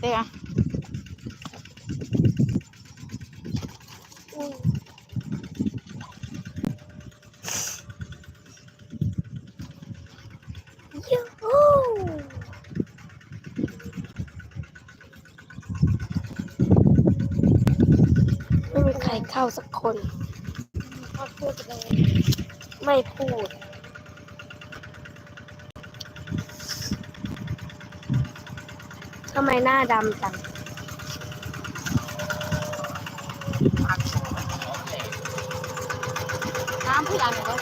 เลยอะยูฮูไม่มีใครเข้าสักคนพ่อพูดเลยไม่พูด ทำไมหน้าดำจังน้ำพี่อันเนี่ยก็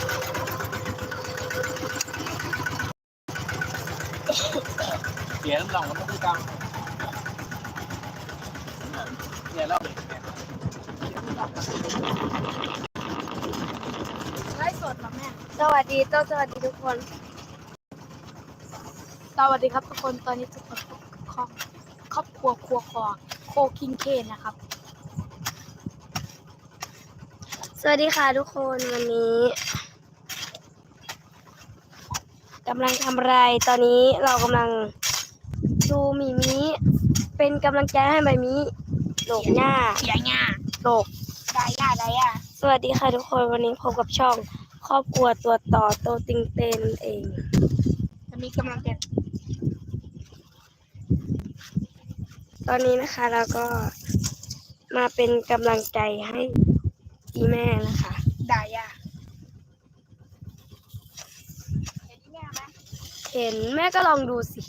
เสียน้ำลองมันต้องกลางเนี่ยเราไลฟ์สดเหรอแม่ สวัสดีต้องสวัสดีทุกคน สวัสดีครับทุกคน ตอนนี้ทุกคนครอบ ครอบครัวครัวคอโคคิงเคนนะครับ สวัสดีค่ะทุกคนวันนี้กำลังทำอะไรตอนนี้เรากำลังดูหมีมิเป็นกำลังใจให้ใบมิโหลกหน้าเสียงอะโหลกได้ย่าได้ย่าสวัสดีค่ะทุกคนวันนี้พบกับช่อง ครอบครัวตัวต่อโตติงเตนนเองจะมีกำลังใจ ตอนนี้นะคะเราก็มาเป็นกำลังใจให้อีแม่นะคะได้ย่าเห็นที่แม่ไหมเห็นแม่ก็ลองดูสิ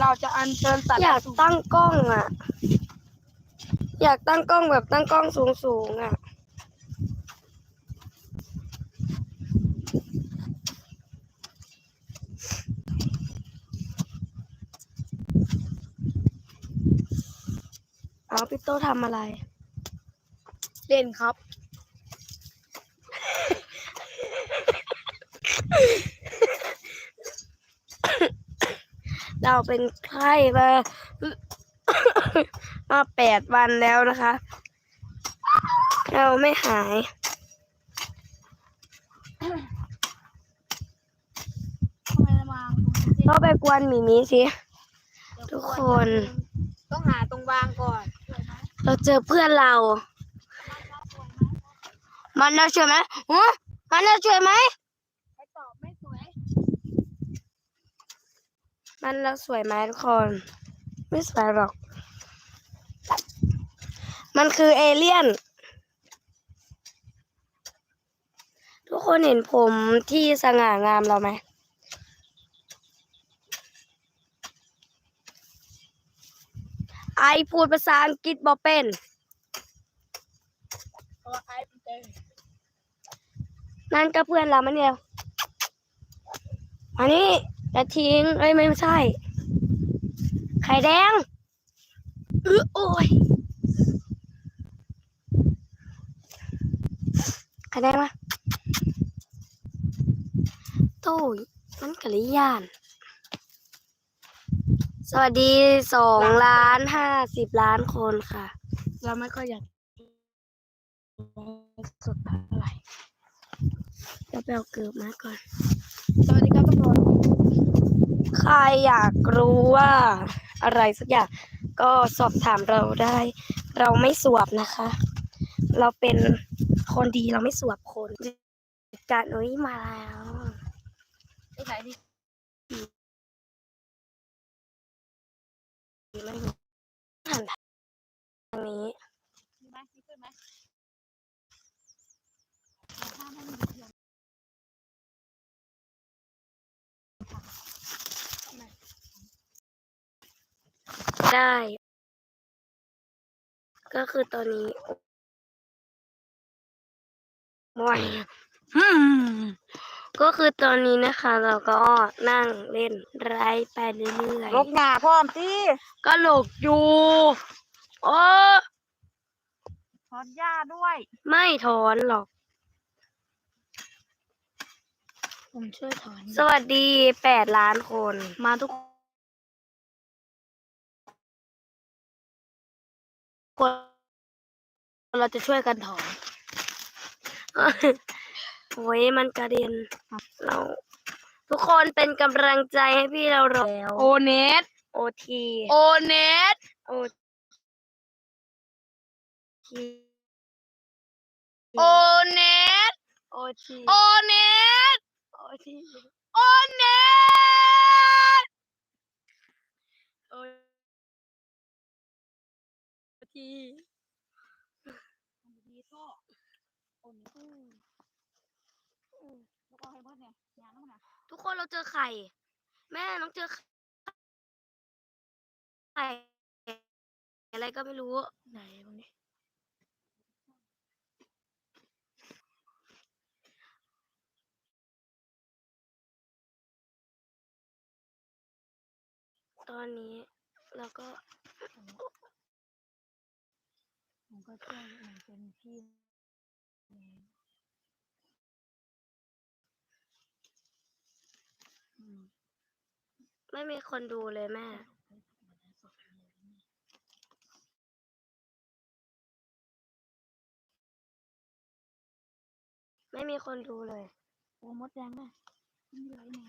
เราจะอัญเชิญสัตว์อยากตั้งกล้องอะ อยากตั้งกล้องแบบตั้งกล้องสูงสูงๆอะ เอาพี่โตทำอะไร เล่นครับ เราเป็นไข้มา มาแปดวันแล้วนะคะ เราไม่หายทำไมมาเราไปกวนหมีมีสิ ทุกคน ต้องหาตรงวางก่อน เราเจอเพื่อนเรา มันน่าช่วยไหมหัวมันน่าช่วยไหมไปตอบไม่สวย มันเราสวยไหมทุกคน ไม่สวยหรอก มันคือเอเลี่ยน ทุกคนเห็นผมที่สง่างามเราไหม อพูดภาษาอังกฤษบ่เป็นเพราะว่าไอ้เป็นเจอนั่นก็เพื่อนเรามันเนี่ยอันนี้จะทิ้งเอ้ยไม่ใช่ ไข่แดงอื้อโอ้ยไข่แดงมาโต้ยมันกะลิยาน สวัสดีสองล้านห้าสิบล้านคนค่ะ เราไม่ค่อยอยากสดเท่าไหร่เดี๋ยวไปเอาเกือบมาก่อน สวัสดีครับทุกคนใครอยากรู้ว่าอะไรสักอย่างก็สอบถามเราได้ เราไม่สวบนะคะ เราเป็นคนดีเราไม่สวบคนการนุ้ยมาแล้วไปไหนดิ มันหันทางนี้มีไหมมีขึ้นไหมได้ ก็คือตอนนี้มวยอืม ก็คือตอนนี้นะคะ เราก็นั่งเล่นไร้ไปเรื่อยลกหนาพร้อมที่ๆก็หลกอยู่โอ้ถอนหญ้าด้วยไม่ถอนหรอก ผมช่วยถอนสวัสดีแปดล้านคน มาทุกคนเราจะช่วยกันถอน โอ้ยมันกระเด็นเรา ทุกคนเป็นกำลังใจให้พี่เราแล้วโอเนสโอทีโอเนสโอทีโอเนสโอทีโอเนสโอทีโอเนสโอที ดีโซ่โอเนส แล้วก็ให้เพื่อนเนี่ยยางน้ำหนักทุกคนเราเจอไข่ แม่น้องเจอไข่อะไรก็ไม่รู้ ไหนตรงนี้ตอนนี้เราก็ผมก็เชื่อเหมือนเป็นพี่อืม ไม่มีคนดูเลยแม่ ไม่มีคนดูเลย โอ้มดแดงเลยไม่มีไรแน่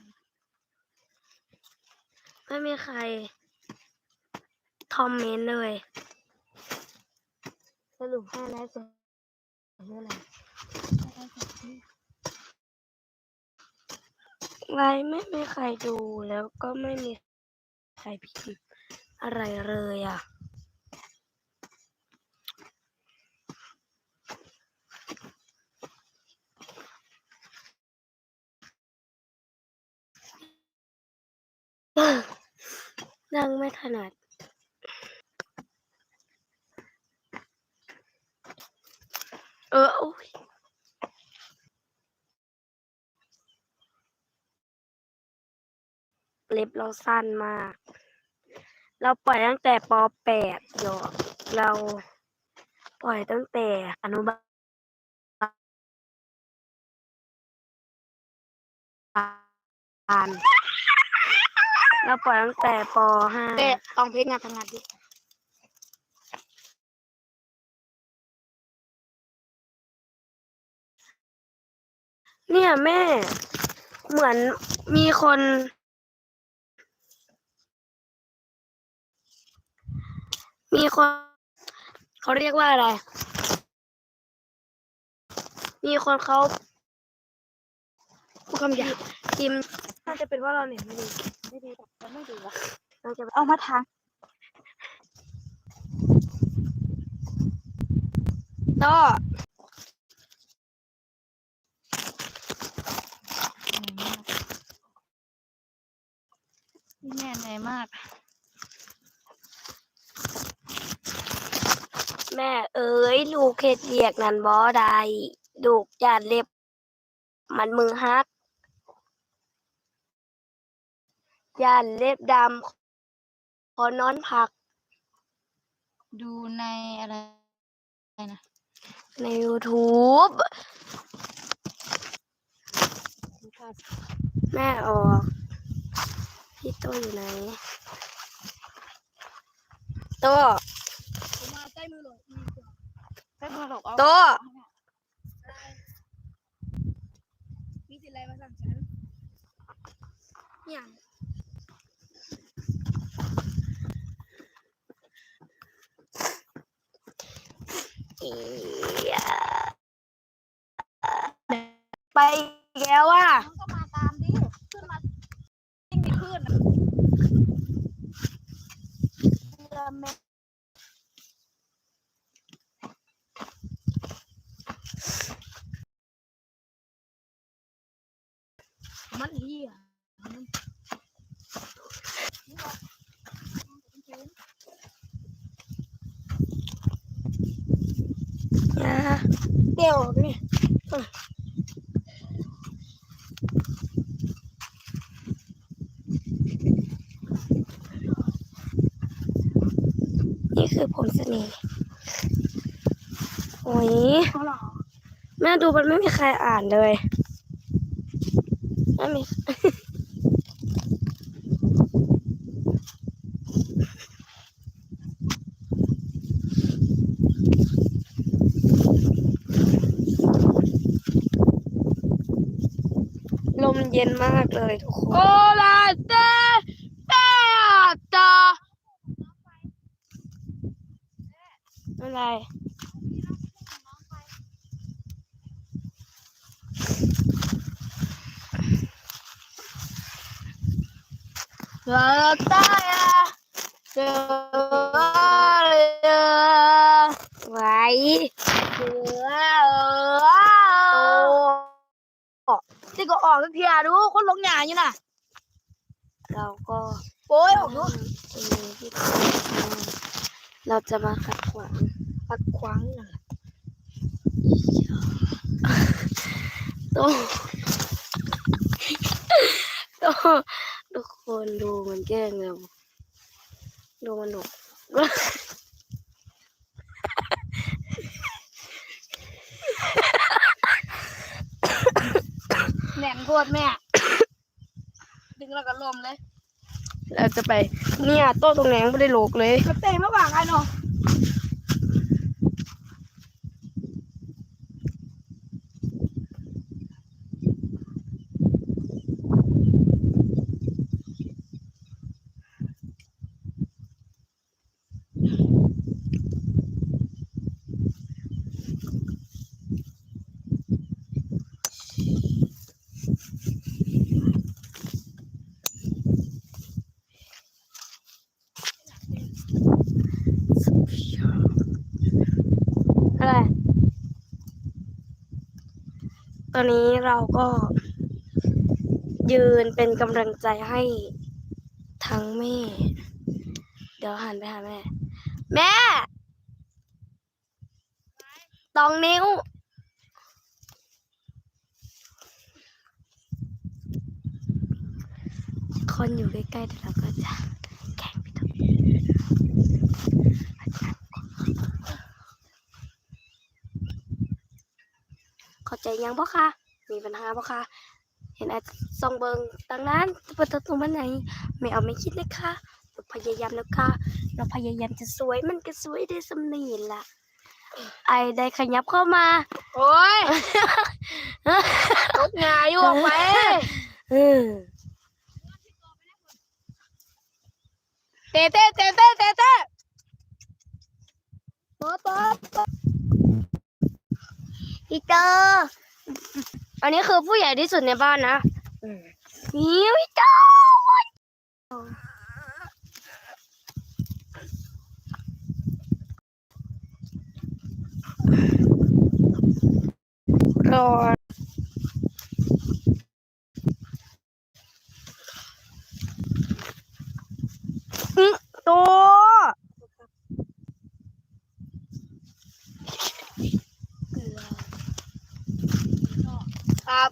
ไม่มีใครคอมเมนต์เลย สรุปให้แล้วจะเรื่องอะไร ไลฟ์ไม่มีใครดูแล้วก็ไม่มีใครพิมพ์อะไรเลยอะ นั่งไม่ถนัดเออโอ้ย เล็บเราสั้นมาก เราปล่อยตั้งแต่ปแปดหยอกเราปล่อยตั้งแต่อนุบาลเราปล่อยตั้งแต่ปห้าเต้ลองเพลงงานทำงานดิเนี่ยแม่ เหมือนมีคน มีคนเขาเรียกว่าอะไร มีคนเขาผู้คำหยาบพิมพ์น่าจะเป็นว่าเราเนี่ยไม่ดี ไม่ดีแบบจะไม่ดีวะน่าจะเอามาทางต่อพี่แม่เหนื่อยมาก แม่ เอ๋ยลูกเฮ็ดเรียกนั่นบ่ได้ลูกจานเล็บ มันมือฮักย่านเล็บดำขอนอนพัก ดูในอะไรนะ ใน YouTube แม่ออก พี่โตอยู่ไหน โต ผมมาใกล้มือหลง ใกล้มือหลงเอาโตมีสิอะไรมาสั่งฉันเนี่ยอียไปอีกแล้วอะน้องก็มาตามดิขึ้นมายิ่งมีขึ้นเรือแม่ มันเหี้ยอ่าเดี๋ยวนี่นี่คือผมเสน่ห์โอ้ยเขาหรอแม่ดูมันไม่มีใครอ่านเลย ไม่มีลมเย็นมากเลยทุกคน โอลาเตเตตาอะไร ลาตายาเจอเจอไว้เจอที่ก็ออกสักทีอะดูคนลงหยาอยู่น่ะ เราก็โอ้ยออกดูจะมีที่เราจะมาขัดขวางปัดขวางน่ะโตโตทุก คนดูมันแกล้งเราดูมันหนุกแหนมโคตรแม่ ดึงแล้วก็ลมเลย เราจะไป เนี่ยโต๊ะตรงแหนงไม่ได้โลกเลย กระเตงระหว่างไอ้เนาะ ตอนนี้เราก็ยืนเป็นกำลังใจให้ทั้งแม่ เดี๋ยวหันไปหาแม่ แม่ ตองนิ้ว คนอยู่ใกล้ๆเดี๋ยวเราก็จะแข่งไปตรงนี้เข้า ใจยังบ่คะมีปัญหาบ่คะเห็นไอ้ซองเบิงตั้งนั้นประตูตรงมันไหนไม่เอาไม่คิดนะคะเราพยายามแล้วค่ะ เราพยายามจะสวยมันก็สวยได้สำนีล่ะ ไอ้ได้ขยับเข้ามา โอ้ยตกหงายอยู่ออกไปเออเตะเตะเตะเตะเตะเตะโต๊ะโต๊ะ พี่เตอร์ อันนี้คือผู้ใหญ่ที่สุดในบ้านนะนี่พี่เตอร์รออื้อตัว ครับ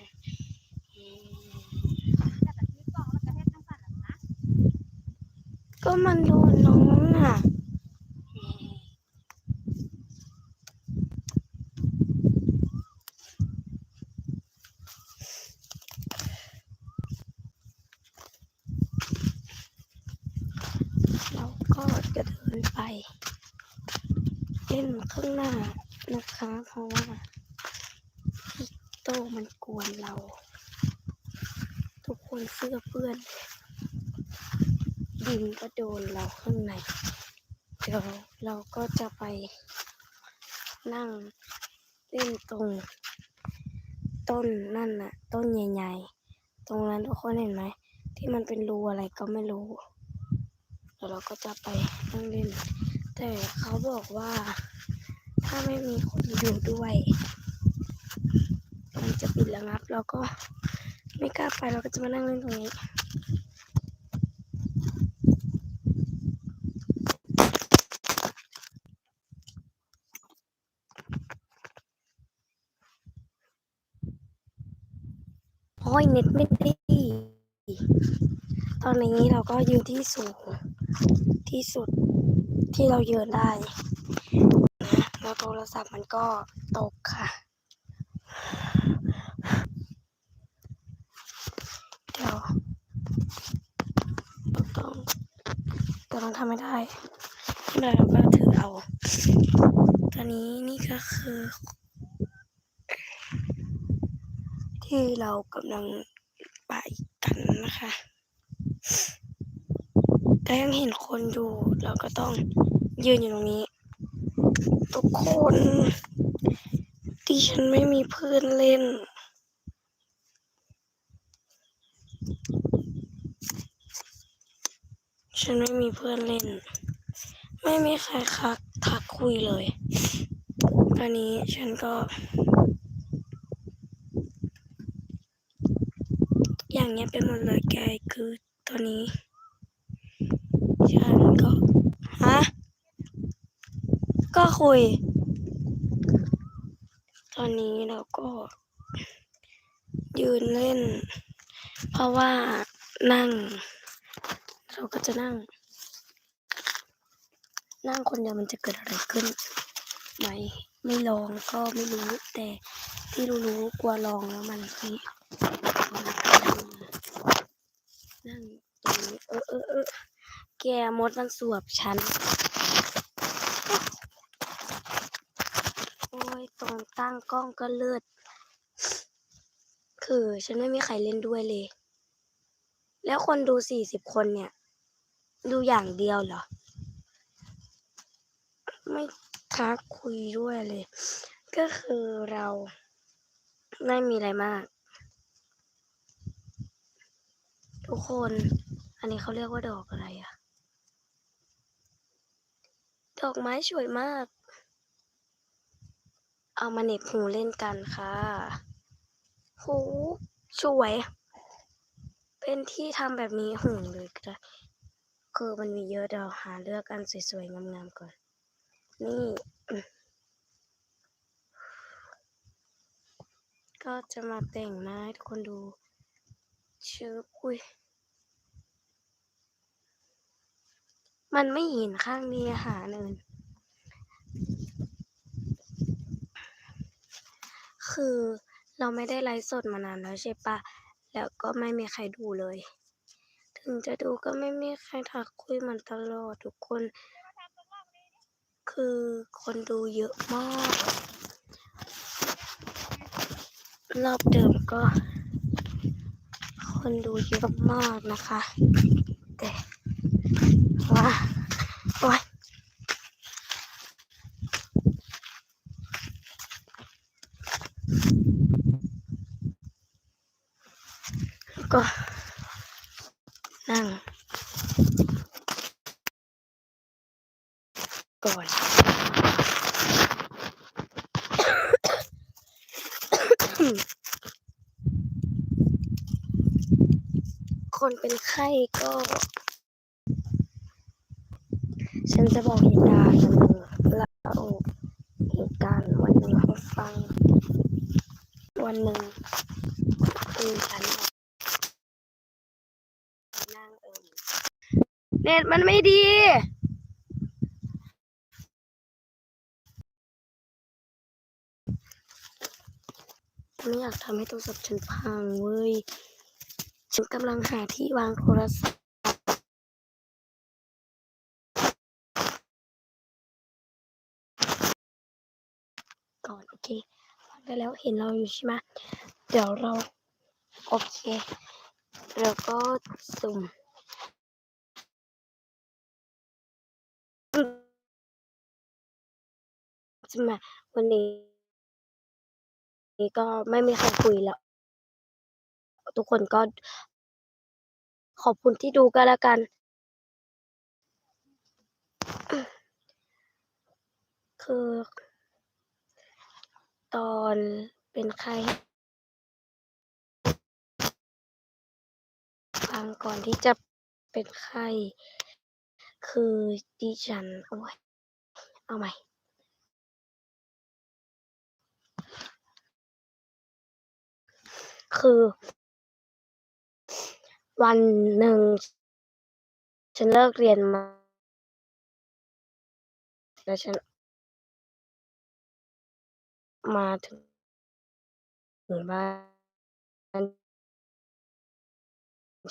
ก็มันโดนน้องอะ เราก็จะเดินไป เล่นข้างหน้านะคะ เพราะว่าพี่โตมันกวนเรา ทุกคนเสื้อเปื้อน ดินก็โดนเราข้างในเดี๋ยวเราก็จะไปนั่งเล่นตรงต้นนั่นน่ะ ต้นใหญ่ๆ ตรงนั้นทุกคนเห็นไหม ที่มันเป็นรูอะไรก็ไม่รู้เดี๋ยวเราก็จะไปนั่งเล่น แต่เขาบอกว่า ถ้าไม่มีคนอยู่ด้วย มันจะปิดระงับเราก็ ไม่กล้าไปเราก็จะมานั่งเล่นตรงนี้โอ้ยเน็ตไม่ดีตอนนี้เราก็ยืนที่สูงที่สุดที่เรายืนได้นะแล้วโทรศัพท์มันก็ตกค่ะ เเราต้องเราต้องทำไม่ได้แล้วเราก็ถือเอา ตอนนี้นี่ก็คือ ที่เรากำลังไปกันนะคะแต่ยังเห็นคนอยู่ เราก็ต้องยืนอยู่ตรงนี้ ทุกคนที่ฉันไม่มีเพื่อนเล่น ฉันไม่มีเพื่อนเล่น ไม่มีใครคักทักคุยเลยตอนนี้ฉันก็ อย่างเงี้ยบไปหมดเลยแกคือตอนนี้ ฉันก็ ฮะ ก็คุย ตอนนี้เราก็ยืนเล่น เพราะว่านั่ง เราก็จะนั่ง นั่งคนเดียวมันจะเกิดอะไรขึ้นไหมไม่ลองก็ไม่รู้แต่ที่รู้ๆกลัวลองแล้วมันคือนั่งตรงนี้เออเออเออแกมดมันสวบฉันโอ้ยตรงตั้งกล้องก็เลือดคือฉันไม่มีใครเล่นด้วยเลย แล้วคนดูสี่สิบคนเนี่ย ดูอย่างเดียวเหรอ ไม่ทักคุยด้วยเลย ก็คือเราไม่มีอะไรมาก ทุกคน อันนี้เขาเรียกว่าดอกอะไรอะดอกไม้สวยมาก เอามาเน็บหูเล่นกันค่ะหูสวย เป็นที่ทำแบบนี้หูเลยก็ได้ คือมันมีเยอะเดี๋ยวหาเลือกอันสวยๆงามๆก่อน นี่ ก็จะมาแต่งหน้าให้ทุกคนดูชื่ออุ้ย มันไม่เห็นข้างนี้หาเนินคือเราไม่ได้ไลฟ์สดมานานแล้วใช่ปะ แล้วก็ไม่มีใครดูเลย ถึงจะดูก็ไม่มีใครทักคุยมันตลอดทุกคน คือคนดูเยอะมาก รอบเดิมก็ คนดูเยอะมากนะคะ แต่ว่าโอ๊ยก็ นั่ง ก่อน คนเป็นไข้ก็ ฉันจะบอกเหตุการณ์วันหนึ่งเล่าเหตุการณ์วันหนึ่งให้ฟัง วันหนึ่งคือฉันนั่งเอิเน็ตมันไม่ดีไม่อยากทำให้โทรศัพท์ฉันพังเว้ย ฉันกำลังหาที่วางโทรศัพท์ก่อนโอเควางได้แล้วเห็นเราอยู่ใช่ไหมเดี๋ยวเรา โอเคแล้วก็สุ่มใช่ไหมวันนี้ก็ไม่มีใครคุยแล้ว ทุกคนก็ขอบคุณที่ดูกันแล้วกัน คือ ตอนเป็นไข้ฟังก่อนที่จะเป็นไข้คือดิฉัน โอ้ย เอาใหม่คือ วันหนึ่ง ฉันเลิกเรียนมา แล้วฉัน มาถึงถึงบ้าน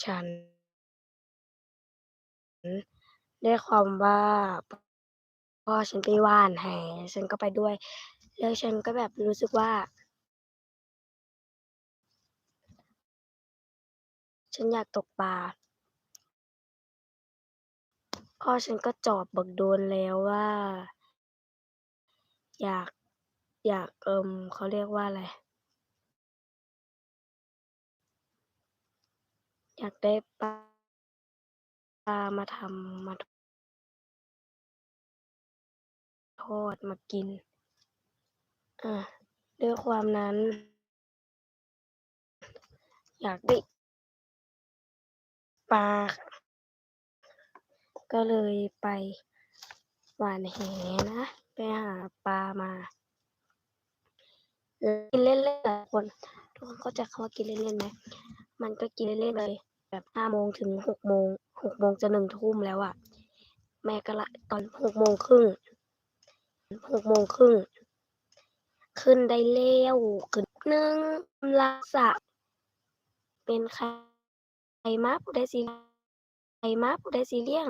ฉัน ได้ความว่าพ่อฉันไปว่านแหฉันก็ไปด้วย แล้วฉันก็แบบรู้สึกว่า ฉันอยากตกปลา พ่อฉันก็จอบบักโดนแล้วว่า อยากอยากเอิมเขาเรียกว่าอะไร อยากได้ปลาปลามาทำมาทอดมากิน อ่าด้วยความนั้น อยากได้ ปลาก็เลยไปหวานแหนะ ไปหาปลามากินเล่นๆทุกคนทุกคนเข้าใจคำว่ากินเล่นๆไหมมันก็กินเล่นๆเลย แบบห้าโมงถึงหกโมงหกโมงจะหนึ่งทุ่มแล้วอะแม่ก็ละตอนหกโมงครึ่งหกโมงครึ่งขึ้นได้เร็วขึ้นหนึ่งลักษะเป็นใครมาผู้ใดสิใครมาผู้ใดสิเลี้ยง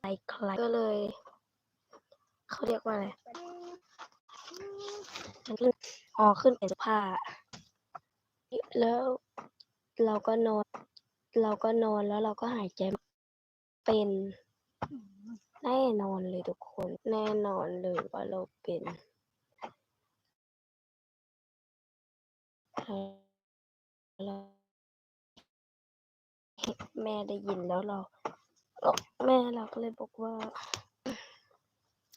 ใครใครก็เลย เขาเรียกว่าอะไรขึ้นอ๋อขึ้นเป็นสภาแล้วเราก็นอน เราก็นอนแล้วเราก็หายใจเป็นแน่นอนเลยทุกคน แน่นอนเลยว่าเราเป็นเรา แม่ได้ยินแล้วเราแม่เราก็เลยบอกว่า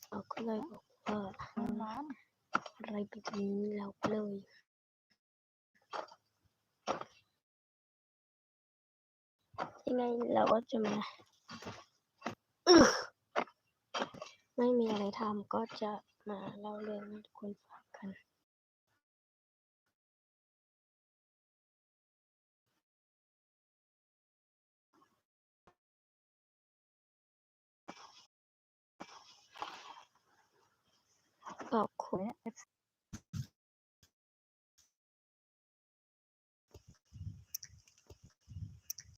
เราก็เลยบอกว่าอะไรแบบนี้เราก็เลยยังไงเราก็จะมาไม่มีอะไรทำก็จะมาเล่าเรื่องให้ทุกคนฟัง กันขอบคุณ